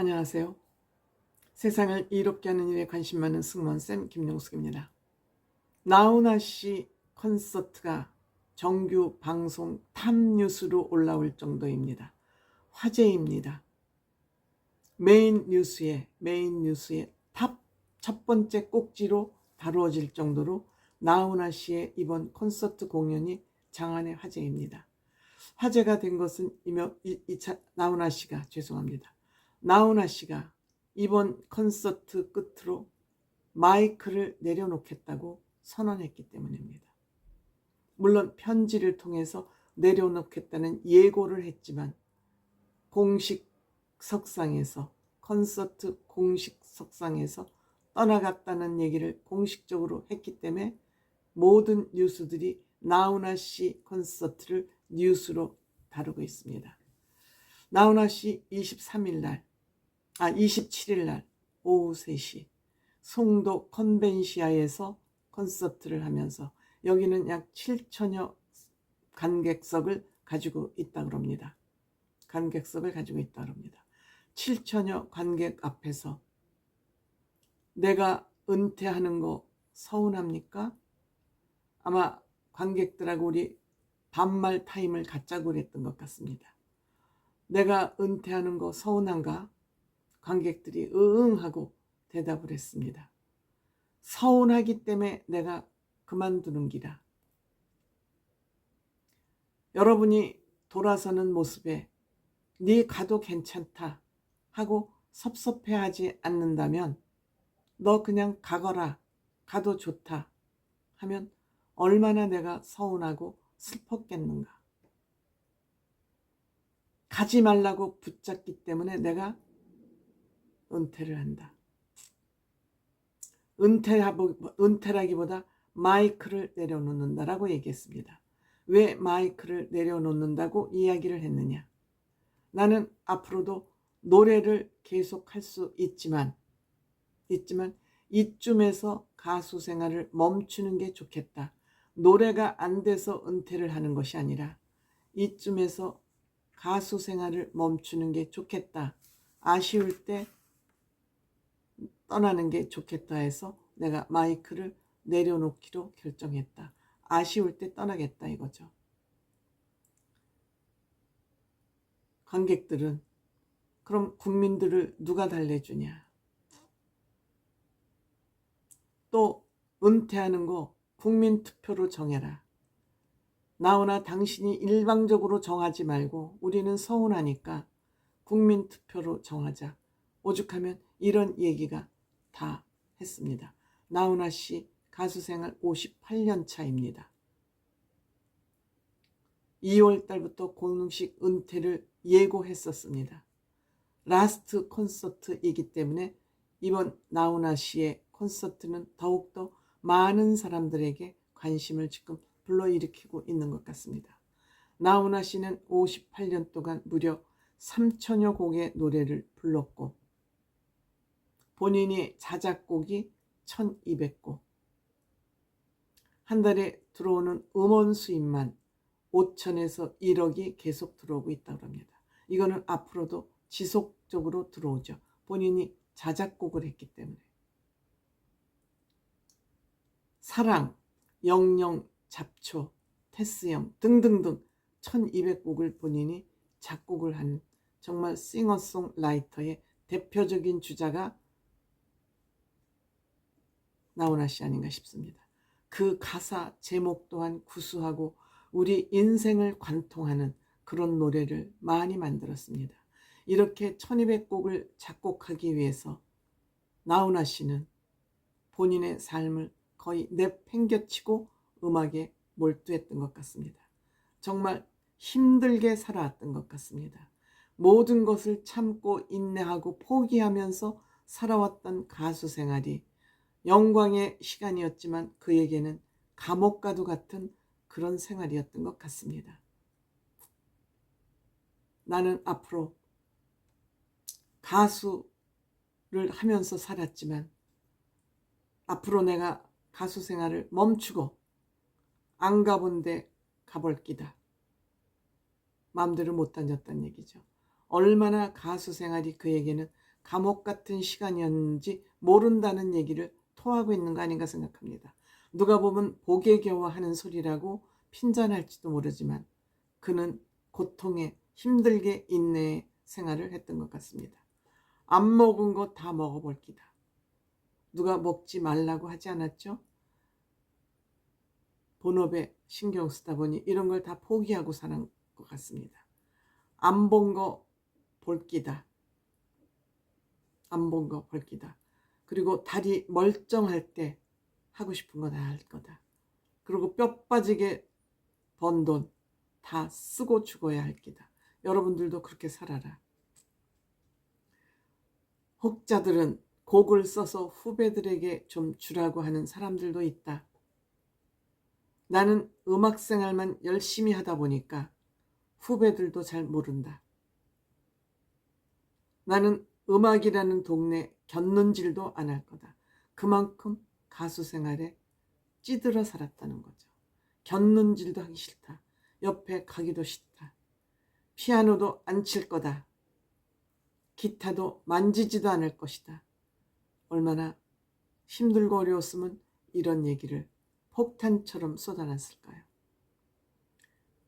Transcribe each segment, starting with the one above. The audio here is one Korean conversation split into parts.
안녕하세요. 세상을 이롭게 하는 일에 관심 많은 승무원쌤 김용숙입니다. 나훈아 씨 콘서트가 정규 방송 탑뉴스로 올라올 정도입니다. 화제입니다. 메인 뉴스에 메인 뉴스에 탑 첫 번째 꼭지로 다루어질 정도로 나훈아 씨의 이번 콘서트 공연이 장안의 화제입니다. 화제가 된 것은 이명 이, 이차 나훈아 씨가 죄송합니다. 나훈아 씨가 이번 콘서트 끝으로 마이크를 내려놓겠다고 선언했기 때문입니다. 물론 편지를 통해서 내려놓겠다는 예고를 했지만 공식 석상에서 콘서트 공식 석상에서 떠나갔다는 얘기를 공식적으로 했기 때문에 모든 뉴스들이 나훈아 씨 콘서트를 뉴스로 다루고 있습니다. 나훈아 씨 23일 날, 아 27일 날 오후 3시 송도 컨벤시아에서 콘서트를 하면서 여기는 약 7천여 관객석을 가지고 있다 그럽니다. 관객석을 가지고 있다 그럽니다. 7천여 관객 앞에서 내가 은퇴하는 거 서운합니까? 아마 관객들하고 우리 반말 타임을 갖자고 그랬던 것 같습니다. 내가 은퇴하는 거 서운한가? 관객들이 으응 하고 대답을 했습니다. 서운하기 때문에 내가 그만두는 기라. 여러분이 돌아서는 모습에 네 가도 괜찮다 하고 섭섭해하지 않는다면 너 그냥 가거라 가도 좋다 하면 얼마나 내가 서운하고 슬펐겠는가. 가지 말라고 붙잡기 때문에 내가 은퇴를 한다. 은퇴하고, 은퇴라기보다 마이크를 내려놓는다라고 얘기했습니다. 왜 마이크를 내려놓는다고 이야기를 했느냐? 나는 앞으로도 노래를 계속 할 수 있지만, 있지만 이쯤에서 가수 생활을 멈추는 게 좋겠다. 노래가 안 돼서 은퇴를 하는 것이 아니라 이쯤에서 가수 생활을 멈추는 게 좋겠다. 아쉬울 때 떠나는 게 좋겠다 해서 내가 마이크를 내려놓기로 결정했다. 아쉬울 때 떠나겠다 이거죠. 관객들은 그럼 국민들을 누가 달래주냐? 또 은퇴하는 거 국민 투표로 정해라. 나오나 당신이 일방적으로 정하지 말고 우리는 서운하니까 국민 투표로 정하자. 오죽하면 이런 얘기가 다 했습니다. 나훈아 씨 가수 생활 58년 차입니다. 2월 달부터 공식 은퇴를 예고했었습니다. 라스트 콘서트이기 때문에 이번 나훈아 씨의 콘서트는 더욱더 많은 사람들에게 관심을 지금 불러일으키고 있는 것 같습니다. 나훈아 씨는 58년 동안 무려 3천여 곡의 노래를 불렀고 본인이 자작곡이 1200곡 한 달에 들어오는 음원 수입만 5천에서 1억이 계속 들어오고 있다고 합니다. 이거는 앞으로도 지속적으로 들어오죠. 본인이 자작곡을 했기 때문에. 사랑, 영영, 잡초, 테스형 등등등 1200곡을 본인이 작곡을 한 정말 싱어송라이터의 대표적인 주자가 나훈아 씨 아닌가 싶습니다. 그 가사 제목 또한 구수하고 우리 인생을 관통하는 그런 노래를 많이 만들었습니다. 이렇게 1200곡을 작곡하기 위해서 나훈아 씨는 본인의 삶을 거의 내팽겨치고 음악에 몰두했던 것 같습니다. 정말 힘들게 살아왔던 것 같습니다. 모든 것을 참고 인내하고 포기하면서 살아왔던 가수 생활이 영광의 시간이었지만 그에게는 감옥과도 같은 그런 생활이었던 것 같습니다. 나는 앞으로 가수를 하면서 살았지만 앞으로 내가 가수 생활을 멈추고 안 가본 데 가볼 기다. 마음대로 못 다녔단 얘기죠. 얼마나 가수 생활이 그에게는 감옥 같은 시간이었는지 모른다는 얘기를 토하고 있는 거 아닌가 생각합니다. 누가 보면 복에 겨워 하는 소리라고 핀잔할지도 모르지만 그는 고통에 힘들게 인내의 생활을 했던 것 같습니다. 안 먹은 거다 먹어볼 기다. 누가 먹지 말라고 하지 않았죠? 본업에 신경 쓰다 보니 이런 걸 다 포기하고 사는 것 같습니다. 안 본 거 볼 기다. 안 본 거 볼 기다. 그리고 다리 멀쩡할 때 하고 싶은 거 다 할 거다. 그리고 뼈 빠지게 번 돈 다 쓰고 죽어야 할 기다. 여러분들도 그렇게 살아라. 혹자들은 곡을 써서 후배들에게 좀 주라고 하는 사람들도 있다. 나는 음악 생활만 열심히 하다 보니까 후배들도 잘 모른다. 나는 음악이라는 동네 곁눈질도 안 할 거다. 그만큼 가수 생활에 찌들어 살았다는 거죠. 곁눈질도 하기 싫다. 옆에 가기도 싫다. 피아노도 안 칠 거다. 기타도 만지지도 않을 것이다. 얼마나 힘들고 어려웠으면 이런 얘기를 폭탄처럼 쏟아놨을까요?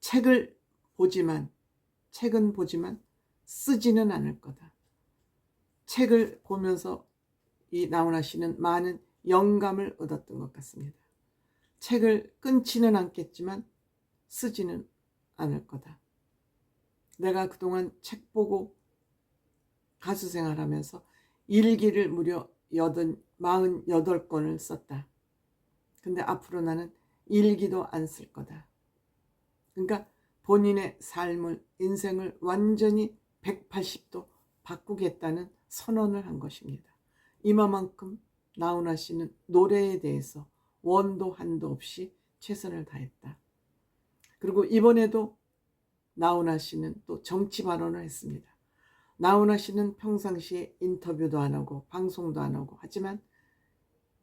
책을 보지만, 책은 보지만 쓰지는 않을 거다. 책을 보면서 이 나훈아 씨는 많은 영감을 얻었던 것 같습니다. 책을 끊지는 않겠지만 쓰지는 않을 거다. 내가 그동안 책 보고 가수 생활하면서 일기를 무려 48권을 썼다. 근데 앞으로 나는 일기도 안 쓸 거다. 그러니까 본인의 삶을, 인생을 완전히 180도 바꾸겠다는 선언을 한 것입니다. 이마만큼 나훈아 씨는 노래에 대해서 원도 한도 없이 최선을 다했다. 그리고 이번에도 나훈아 씨는 또 정치 발언을 했습니다. 나훈아 씨는 평상시에 인터뷰도 안 하고 방송도 안 하고 하지만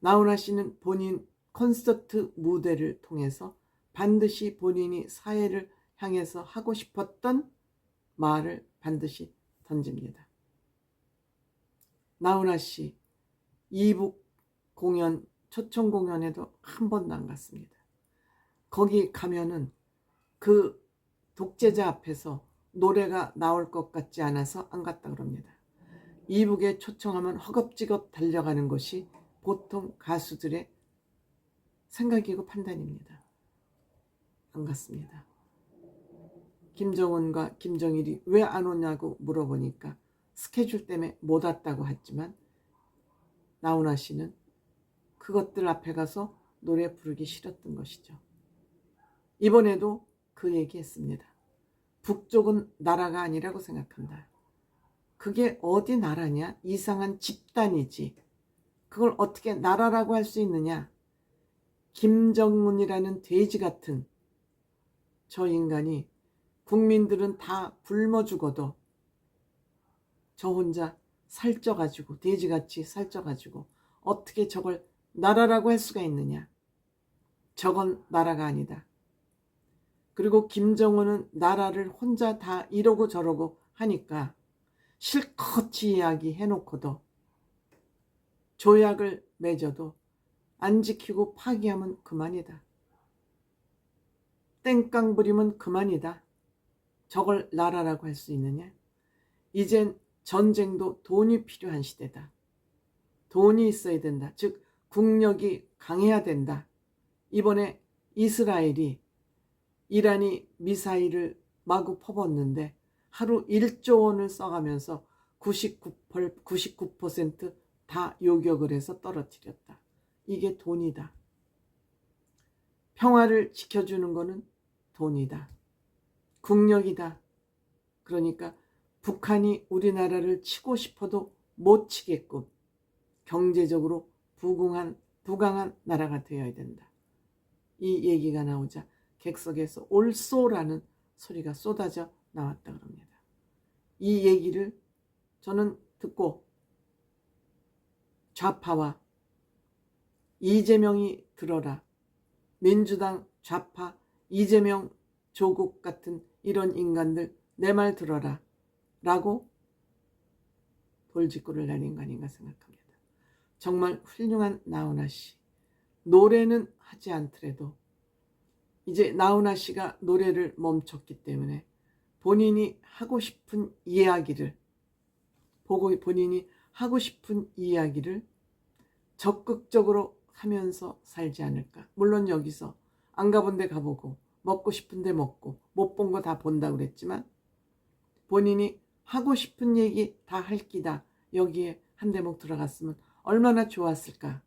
나훈아 씨는 본인 콘서트 무대를 통해서 반드시 본인이 사회를 향해서 하고 싶었던 말을 반드시 던집니다. 나훈아 씨 이북 공연 초청 공연에도 한 번도 안 갔습니다. 거기 가면은 그 독재자 앞에서 노래가 나올 것 같지 않아서 안 갔다 그럽니다. 이북에 초청하면 허겁지겁 달려가는 것이 보통 가수들의 생각이고 판단입니다. 안 갔습니다. 김정은과 김정일이 왜 안 오냐고 물어보니까 스케줄 때문에 못 왔다고 했지만 나훈아 씨는 그것들 앞에 가서 노래 부르기 싫었던 것이죠. 이번에도 그 얘기했습니다. 북쪽은 나라가 아니라고 생각한다. 그게 어디 나라냐? 이상한 집단이지. 그걸 어떻게 나라라고 할 수 있느냐? 김정은이라는 돼지 같은 저 인간이 국민들은 다 굶어 죽어도 저 혼자 살쪄가지고 돼지같이 살쪄가지고 어떻게 저걸 나라라고 할 수가 있느냐? 저건 나라가 아니다. 그리고 김정은은 나라를 혼자 다 이러고 저러고 하니까 실컷 이야기 해놓고도 조약을 맺어도 안 지키고 파기하면 그만이다. 땡깡 부리면 그만이다. 저걸 나라라고 할 수 있느냐? 이젠 전쟁도 돈이 필요한 시대다. 돈이 있어야 된다. 즉, 국력이 강해야 된다. 이번에 이스라엘이 이란이 미사일을 마구 퍼붓는데 하루 1조 원을 써가면서 99%, 99%다 요격을 해서 떨어뜨렸다. 이게 돈이다. 평화를 지켜주는 것은 돈이다. 국력이다. 그러니까 북한이 우리나라를 치고 싶어도 못 치게끔 경제적으로 부강한, 부강한 나라가 되어야 된다. 이 얘기가 나오자 객석에서 올소라는 소리가 쏟아져 나왔다 그럽니다. 이 얘기를 저는 듣고 좌파와 이재명이 들어라. 민주당 좌파 이재명 조국 같은 이런 인간들 내 말 들어라. 라고 돌직구를 날린 거 아닌가 생각합니다. 정말 훌륭한 나훈아 씨. 노래는 하지 않더라도 이제 나훈아 씨가 노래를 멈췄기 때문에 본인이 하고 싶은 이야기를 보고 본인이 하고 싶은 이야기를 적극적으로 하면서 살지 않을까. 물론 여기서 안 가본 데 가보고 먹고 싶은 데 먹고 못 본 거 다 본다고 그랬지만 본인이 하고 싶은 얘기 다 할 끼다 여기에 한 대목 들어갔으면 얼마나 좋았을까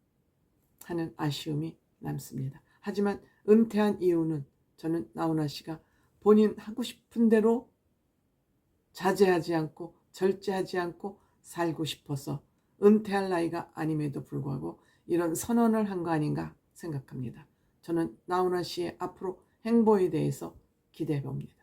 하는 아쉬움이 남습니다. 하지만 은퇴한 이유는 저는 나훈아 씨가 본인 하고 싶은 대로 자제하지 않고 절제하지 않고 살고 싶어서 은퇴할 나이가 아님에도 불구하고 이런 선언을 한 거 아닌가 생각합니다. 저는 나훈아 씨의 앞으로 행보에 대해서 기대해 봅니다.